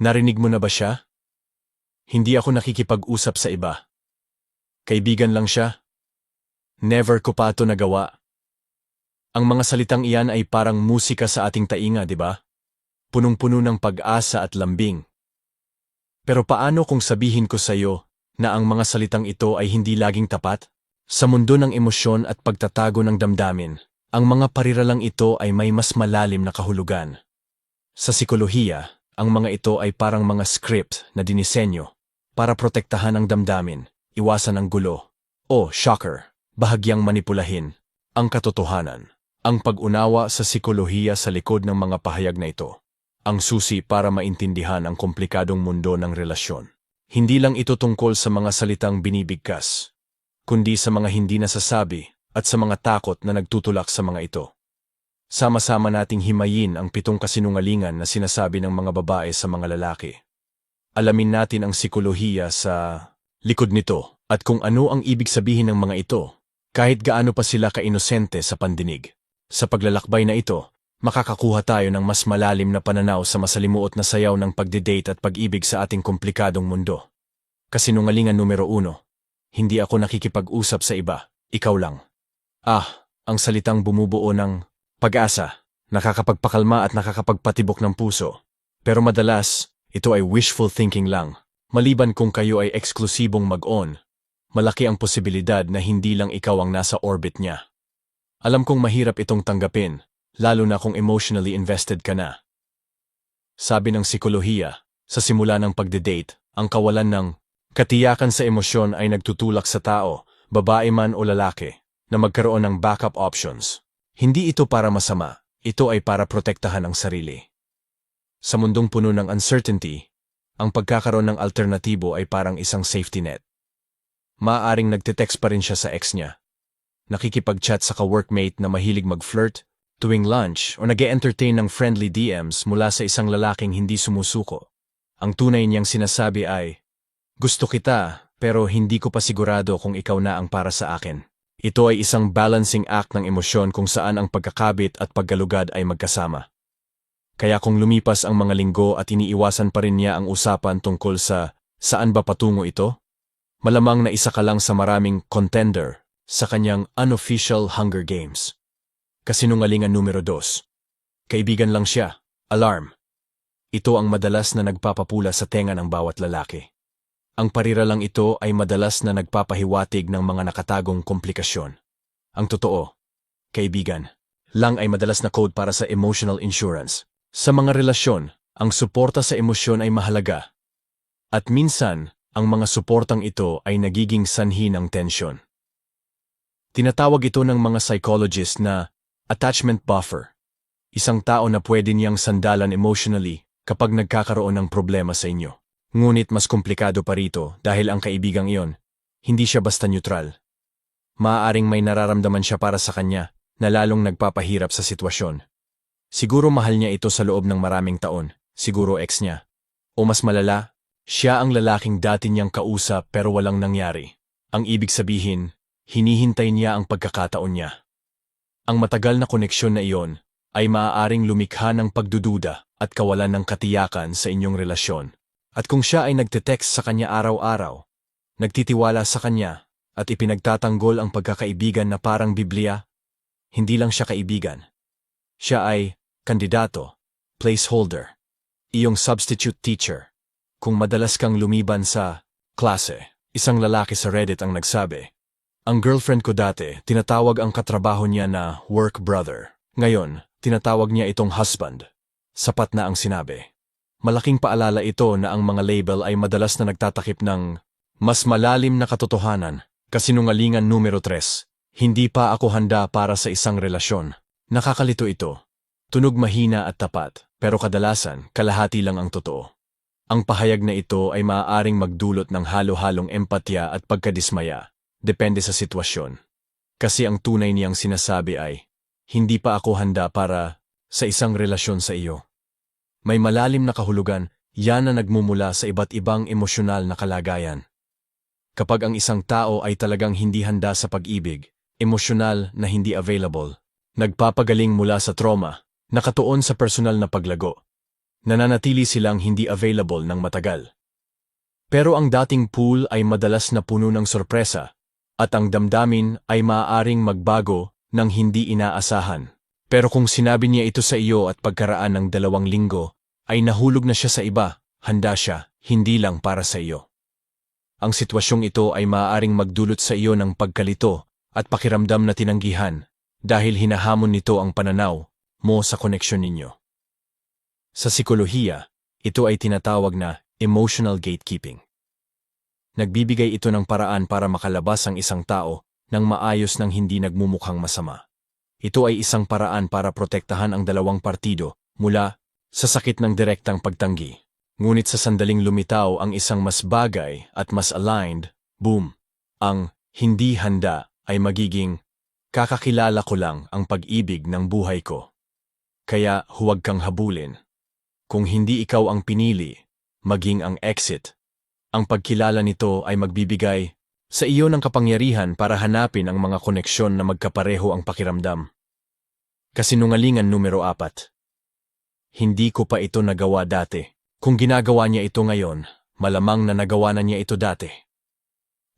Narinig mo na ba siya? Hindi ako nakikipag-usap sa iba. Kaibigan lang siya. Never ko pa ito nagawa. Ang mga salitang iyan ay parang musika sa ating tainga, di ba? Punong-puno ng pag-asa at lambing. Pero paano kung sabihin ko sa iyo na ang mga salitang ito ay hindi laging tapat? Sa mundo ng emosyon at pagtatago ng damdamin, ang mga pariralang ito ay may mas malalim na kahulugan. Sa sikolohiya, ang mga ito ay parang mga script na dinisenyo para protektahan ang damdamin, iwasan ang gulo, o shocker, bahagyang manipulahin, ang katotohanan, ang pag-unawa sa sikolohiya sa likod ng mga pahayag na ito, ang susi para maintindihan ang komplikadong mundo ng relasyon. Hindi lang ito tungkol sa mga salitang binibigkas, kundi sa mga hindi nasasabi at sa mga takot na nagtutulak sa mga ito. Sama-sama nating himayin ang pitong kasinungalingan na sinasabi ng mga babae sa mga lalaki. Alamin natin ang sikolohiya sa likod nito at kung ano ang ibig sabihin ng mga ito, kahit gaano pa sila kainosente sa pandinig. Sa paglalakbay na ito, makakakuha tayo ng mas malalim na pananaw sa masalimuot na sayaw ng pagdidate at pag-ibig sa ating komplikadong mundo. Kasinungalingan numero uno, hindi ako nakikipag-usap sa iba, ikaw lang. Ah, ang salitang bumubuo ng pag-asa, nakakapagpakalma at nakakapagpatibok ng puso. Pero madalas, ito ay wishful thinking lang. Maliban kung kayo ay eksklusibong mag-on, malaki ang posibilidad na hindi lang ikaw ang nasa orbit niya. Alam kong mahirap itong tanggapin, lalo na kung emotionally invested ka na. Sabi ng sikolohiya, sa simula ng pagde-date, ang kawalan ng katiyakan sa emosyon ay nagtutulak sa tao, babae man o lalaki, na magkaroon ng backup options. Hindi ito para masama, ito ay para protektahan ang sarili. Sa mundong puno ng uncertainty, ang pagkakaroon ng alternatibo ay parang isang safety net. Maaring nagte-text pa rin siya sa ex niya. Nakikipag-chat sa ka-workmate na mahilig mag-flirt tuwing lunch o nag entertain ng friendly DMs mula sa isang lalaking hindi sumusuko. Ang tunay niyang sinasabi ay, Gusto kita, pero hindi ko pa sigurado kung ikaw na ang para sa akin. Ito ay isang balancing act ng emosyon kung saan ang pagkakabit at paggalugad ay magkasama. Kaya kung lumipas ang mga linggo at iniiwasan pa rin niya ang usapan tungkol sa saan ba patungo ito, malamang na isa ka lang sa maraming contender sa kanyang unofficial Hunger Games. Kasinungalingan numero dos. Kaibigan lang siya. Alarm. Ito ang madalas na nagpapapula sa tenga ng bawat lalaki. Ang pariralang ito ay madalas na nagpapahiwatig ng mga nakatagong komplikasyon. Ang totoo, kaibigan, lang ay madalas na code para sa emotional insurance. Sa mga relasyon, ang suporta sa emosyon ay mahalaga. At minsan, ang mga suportang ito ay nagiging sanhi ng tensyon. Tinatawag ito ng mga psychologist na attachment buffer. Isang tao na pwede niyang sandalan emotionally kapag nagkakaroon ng problema sa inyo. Ngunit mas komplikado pa rito dahil ang kaibigang iyon, hindi siya basta neutral. Maaaring may nararamdaman siya para sa kanya na lalong nagpapahirap sa sitwasyon. Siguro mahal niya ito sa loob ng maraming taon, siguro ex niya. O mas malala, siya ang lalaking dati niyang kausap pero walang nangyari. Ang ibig sabihin, hinihintay niya ang pagkakataon niya. Ang matagal na koneksyon na iyon ay maaaring lumikha ng pagdududa at kawalan ng katiyakan sa inyong relasyon. At kung siya ay nagte-text sa kanya araw-araw, nagtitiwala sa kanya at ipinagtatanggol ang pagkakaibigan na parang Biblia, hindi lang siya kaibigan. Siya ay kandidato, placeholder, iyong substitute teacher. Kung madalas kang lumiban sa klase, isang lalaki sa Reddit ang nagsabi, ang girlfriend ko dati, tinatawag ang katrabaho niya na work brother. Ngayon, tinatawag niya itong husband. Sapat na ang sinabi. Malaking paalala ito na ang mga label ay madalas na nagtatakip ng mas malalim na katotohanan, kasinungalingan numero 3. Hindi pa ako handa para sa isang relasyon. Nakakalito ito. Tunog mahina at tapat, pero kadalasan, kalahati lang ang totoo. Ang pahayag na ito ay maaaring magdulot ng halo-halong empatya at pagkadismaya, depende sa sitwasyon. Kasi ang tunay niyang sinasabi ay, hindi pa ako handa para sa isang relasyon sa iyo. May malalim na kahulugan, yan na nagmumula sa iba't ibang emosyonal na kalagayan. Kapag ang isang tao ay talagang hindi handa sa pag-ibig, emosyonal na hindi available, nagpapagaling mula sa trauma, nakatuon sa personal na paglago. nananatili silang hindi available ng matagal. Pero ang dating pool ay madalas na puno ng sorpresa at ang damdamin ay maaaring magbago ng hindi inaasahan. Pero kung sinabi niya ito sa iyo at pagkaraan ng dalawang linggo, ay nahulog na siya sa iba, handa siya, hindi lang para sa iyo. Ang sitwasyong ito ay maaaring magdulot sa iyo ng pagkalito at pakiramdam na tinanggihan dahil hinahamon nito ang pananaw mo sa koneksyon ninyo. Sa psikolohiya, ito ay tinatawag na emotional gatekeeping. Nagbibigay ito ng paraan para makalabas ang isang tao ng maayos ng hindi nagmumukhang masama. Ito ay isang paraan para protektahan ang dalawang partido mula sa sakit ng direktang pagtanggi. Ngunit sa sandaling lumitaw ang isang mas bagay at mas aligned, boom, ang hindi handa ay magiging kakakilala ko lang ang pag-ibig ng buhay ko. Kaya huwag kang habulin. Kung hindi ikaw ang pinili, maging ang exit. Ang pagkilala nito ay magbibigay sa iyo ng kapangyarihan para hanapin ang mga koneksyon na magkapareho ang pakiramdam. Kasinungalingan numero apat. Hindi ko pa ito nagawa dati. Kung ginagawa niya ito ngayon, malamang na nagawa na niya ito dati.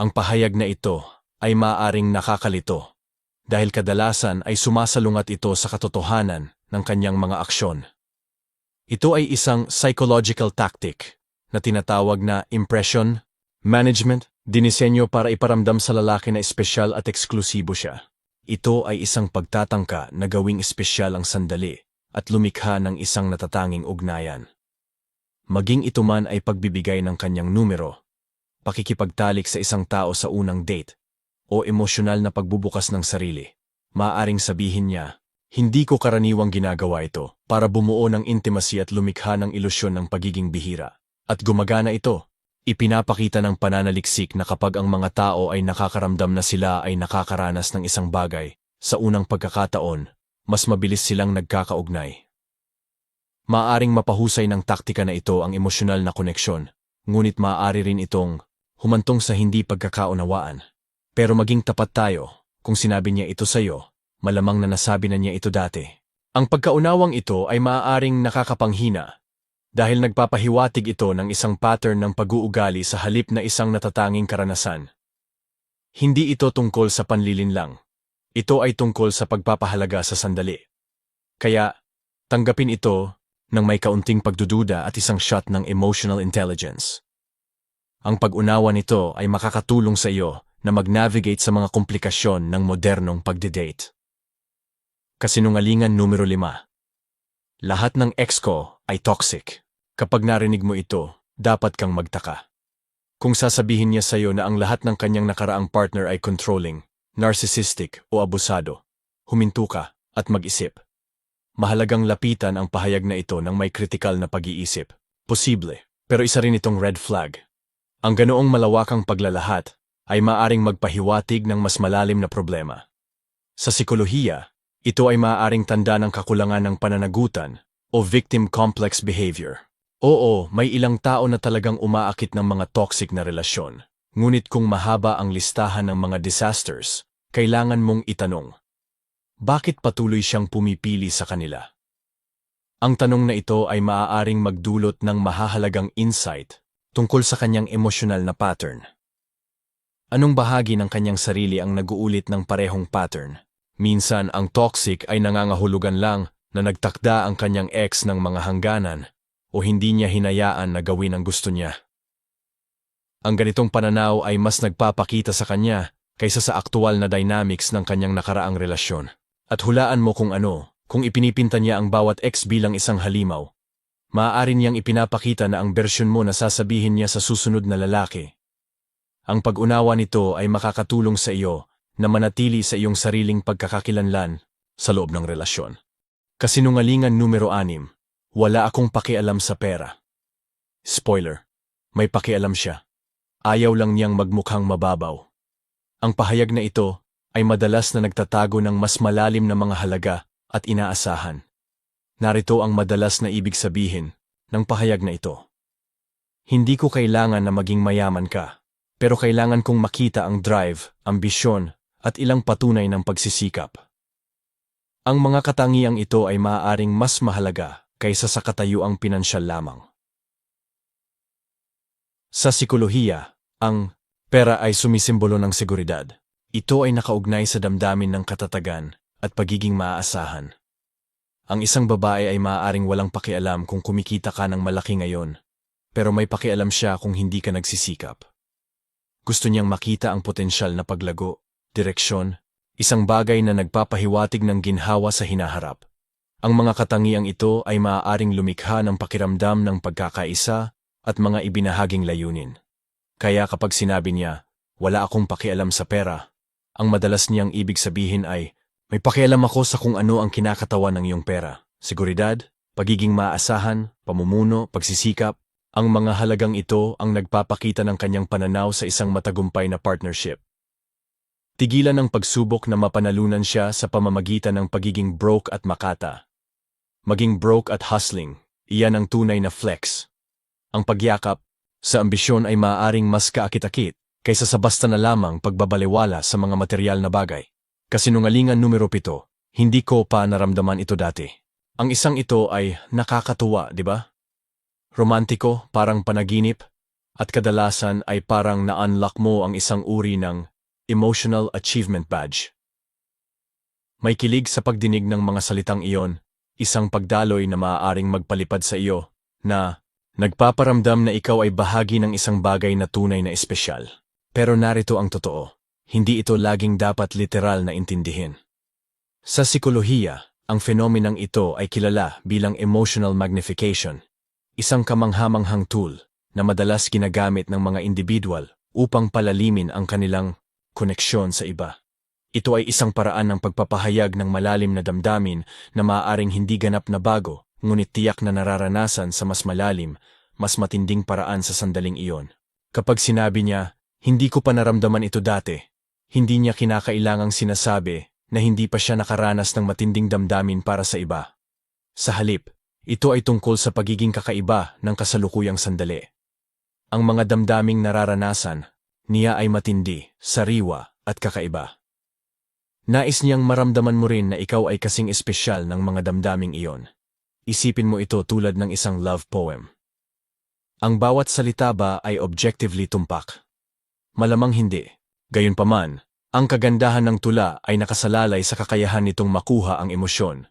Ang pahayag na ito ay maaring nakakalito dahil kadalasan ay sumasalungat ito sa katotohanan ng kanyang mga aksyon. Ito ay isang psychological tactic na tinatawag na impression management, dinisenyo para iparamdam sa lalaki na espesyal at eksklusibo siya. Ito ay isang pagtatangka na gawing espesyal ang sandali at lumikha ng isang natatanging ugnayan. Maging ito man ay pagbibigay ng kanyang numero, pakikipagtalik sa isang tao sa unang date, o emosyonal na pagbubukas ng sarili. Maaring sabihin niya, hindi ko karaniwang ginagawa ito para bumuo ng intimacy at lumikha ng ilusyon ng pagiging bihira. At gumagana ito. Ipinapakita ng pananaliksik na kapag ang mga tao ay nakakaramdam na sila ay nakakaranas ng isang bagay, sa unang pagkakataon, mas mabilis silang nagkakaugnay. Maaring mapahusay ng taktika na ito ang emosyonal na koneksyon, ngunit maaari rin itong humantong sa hindi pagkakaunawaan. Pero maging tapat tayo, kung sinabi niya ito sa iyo, malamang na nasabi na niya ito dati. Ang pagkaunawang ito ay maaaring nakakapanghina dahil nagpapahiwatig ito ng isang pattern ng pag-uugali sa halip na isang natatanging karanasan. Hindi ito tungkol sa panlilin lang. Ito ay tungkol sa pagpapahalaga sa sandali. Kaya, tanggapin ito ng may kaunting pagdududa at isang shot ng emotional intelligence. Ang pag-unawa nito ay makakatulong sa iyo na mag-navigate sa mga komplikasyon ng modernong pagdidate. Kasinungalingan numero 5. Lahat ng ex ko ay toxic. Kapag narinig mo ito, dapat kang magtaka. Kung sasabihin niya sa'yo na ang lahat ng kanyang nakaraang partner ay controlling, narcissistic o abusado, huminto ka at mag-isip. Mahalagang lapitan ang pahayag na ito ng may kritikal na pag-iisip. Posible, pero isa rin itong red flag. Ang ganoong malawakang paglalahat ay maaring magpahiwatig ng mas malalim na problema. Sa psikolohiya, ito ay maaaring tanda ng kakulangan ng pananagutan o victim complex behavior. Oo, may ilang tao na talagang umaakit ng mga toxic na relasyon. Ngunit kung mahaba ang listahan ng mga disasters, kailangan mong itanong, bakit patuloy siyang pumipili sa kanila? Ang tanong na ito ay maaaring magdulot ng mahahalagang insight tungkol sa kanyang emosyonal na pattern. Anong bahagi ng kanyang sarili ang naguulit ng parehong pattern? Minsan ang toxic ay nangangahulugan lang na nagtakda ang kanyang ex ng mga hangganan o hindi niya hinayaan na gawin ang gusto niya. Ang ganitong pananaw ay mas nagpapakita sa kanya kaysa sa aktual na dynamics ng kanyang nakaraang relasyon. At hulaan mo kung ano, kung ipinipinta niya ang bawat ex bilang isang halimaw. Maaari niyang ipinapakita na ang bersyon mo na sasabihin niya sa susunod na lalaki. Ang pag-unawa nito ay makakatulong sa iyo na manatili sa iyong sariling pagkakakilanlan sa loob ng relasyon. Kasinungalingan numero 6. Wala akong pakialam sa pera. Spoiler. May pakialam siya. Ayaw lang niyang magmukhang mababaw. Ang pahayag na ito ay madalas na nagtatago ng mas malalim na mga halaga at inaasahan. Narito ang madalas na ibig sabihin ng pahayag na ito. Hindi ko kailangan na maging mayaman ka, pero kailangan kong makita ang drive, ambisyon, at ilang patunay ng pagsisikap. Ang mga katangiang ito ay maaaring mas mahalaga kaysa sa katayuang pinansyal lamang. Sa sikolohiya, ang pera ay sumisimbolo ng seguridad. Ito ay nakaugnay sa damdamin ng katatagan at pagiging maaasahan. Ang isang babae ay maaaring walang pakialam kung kumikita ka ng malaki ngayon, pero may pakialam siya kung hindi ka nagsisikap. Gusto niyang makita ang potensyal na paglago, direksyon, isang bagay na nagpapahiwatig ng ginhawa sa hinaharap. Ang mga katangiang ito ay maaaring lumikha ng pakiramdam ng pagkakaisa at mga ibinahaging layunin. Kaya kapag sinabi niya, wala akong pakialam sa pera, ang madalas niyang ibig sabihin ay, may pakialam ako sa kung ano ang kinakatawan ng iyong pera. Seguridad, pagiging maaasahan, pamumuno, pagsisikap, ang mga halagang ito ang nagpapakita ng kanyang pananaw sa isang matagumpay na partnership. Tigilan ng pagsubok na mapanalunan siya sa pamamagitan ng pagiging broke at makata. Maging broke at hustling, iyan ang tunay na flex. Ang pagyakap sa ambisyon ay maaaring mas kaakit-akit kaysa sa basta na lamang pagbabaliwala sa mga material na bagay. Kasinungalingan numero pito, hindi ko pa naramdaman ito dati. Ang isang ito ay nakakatuwa, di ba? Romantiko, parang panaginip, at kadalasan ay parang na-unlock mo ang isang uri ng Emotional Achievement Badge. May kilig sa pagdinig ng mga salitang iyon, isang pagdaloy na maaaring magpalipad sa iyo, na nagpaparamdam na ikaw ay bahagi ng isang bagay na tunay na espesyal. Pero narito ang totoo, hindi ito laging dapat literal na intindihin. Sa sikolohiya, ang fenomenang ito ay kilala bilang emotional magnification, isang kamanghamanghang tool na madalas ginagamit ng mga individual upang palalimin ang kanilang koneksyon sa iba. Ito ay isang paraan ng pagpapahayag ng malalim na damdamin na maaaring hindi ganap na bago ngunit tiyak na nararanasan sa mas malalim, mas matinding paraan sa sandaling iyon. Kapag sinabi niya, hindi ko pa naramdaman ito dati, hindi niya kinakailangang sinasabi na hindi pa siya nakaranas ng matinding damdamin para sa iba. Sa halip, ito ay tungkol sa pagiging kakaiba ng kasalukuyang sandali. Ang mga damdaming nararanasan, niya ay matindi, sariwa at kakaiba. Nais niyang maramdaman mo rin na ikaw ay kasing espesyal ng mga damdaming iyon. Isipin mo ito tulad ng isang love poem. Ang bawat salita ba ay objectively tumpak? Malamang hindi. Gayunpaman, ang kagandahan ng tula ay nakasalalay sa kakayahan nitong makuha ang emosyon,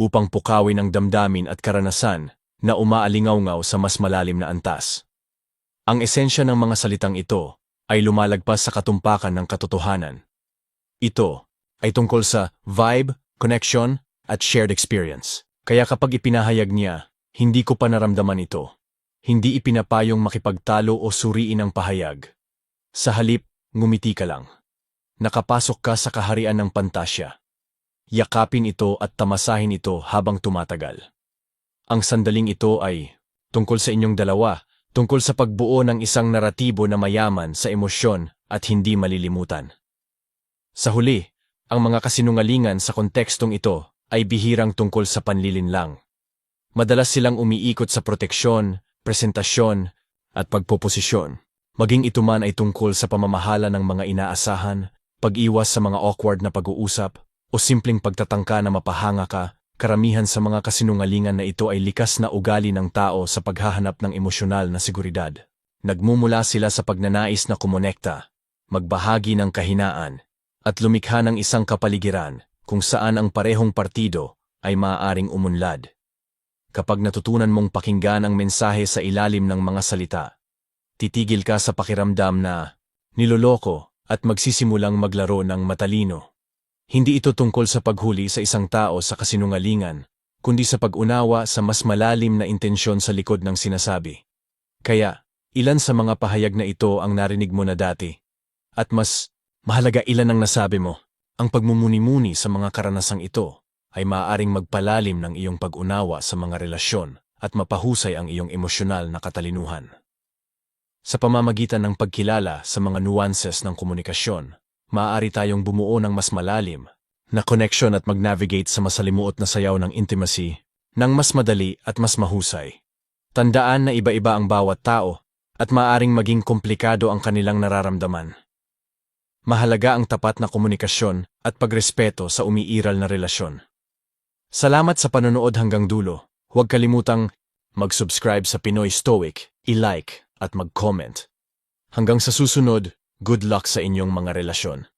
upang pukawin ang damdamin at karanasan na umaalingaw sa mas malalim na antas. Ang esensya ng mga salitang ito ay lumalagpas sa katumpakan ng katotohanan. Ito ay tungkol sa vibe, connection, at shared experience. Kaya kapag ipinahayag niya, hindi ko pa naramdaman ito. Hindi ipinapayong makipagtalo o suriin ang pahayag. Sa halip, ngumiti ka lang. Nakapasok ka sa kaharian ng pantasya. Yakapin ito at tamasahin ito habang tumatagal. Ang sandaling ito ay tungkol sa inyong dalawa, tungkol sa pagbuo ng isang naratibo na mayaman sa emosyon at hindi malilimutan. Sa huli, ang mga kasinungalingan sa kontekstong ito ay bihirang tungkol sa panlilinlang. Madalas silang umiikot sa proteksyon, presentasyon, at pagpoposisyon. Maging ito man ay tungkol sa pamamahala ng mga inaasahan, pag-iwas sa mga awkward na pag-uusap, o simpleng pagtatangka na mapahanga ka, karamihan sa mga kasinungalingan na ito ay likas na ugali ng tao sa paghahanap ng emosyonal na seguridad. Nagmumula sila sa pagnanais na kumonekta, magbahagi ng kahinaan, at lumikha ng isang kapaligiran kung saan ang parehong partido ay maaaring umunlad. Kapag natutunan mong pakinggan ang mensahe sa ilalim ng mga salita, titigil ka sa pakiramdam na niloloko at magsisimulang maglaro ng matalino. Hindi ito tungkol sa paghuli sa isang tao sa kasinungalingan, kundi sa pag-unawa sa mas malalim na intensyon sa likod ng sinasabi. Kaya, ilan sa mga pahayag na ito ang narinig mo na dati? At mas mahalaga ilan ang nasabi mo? Ang pagmumuni-muni sa mga karanasang ito ay maaaring magpalalim ng iyong pag-unawa sa mga relasyon at mapahusay ang iyong emosyonal na katalinuhan. Sa pamamagitan ng pagkilala sa mga nuances ng komunikasyon, maaari tayong bumuo ng mas malalim na connection at mag-navigate sa masalimuot na sayaw ng intimacy ng mas madali at mas mahusay. Tandaan na iba-iba ang bawat tao at maaring maging komplikado ang kanilang nararamdaman. Mahalaga ang tapat na komunikasyon at pagrespeto sa umiiral na relasyon. Salamat sa panonood hanggang dulo. Huwag kalimutang mag-subscribe sa Pinoy Stoic, i-like at mag-comment. Hanggang sa susunod, good luck sa inyong mga relasyon.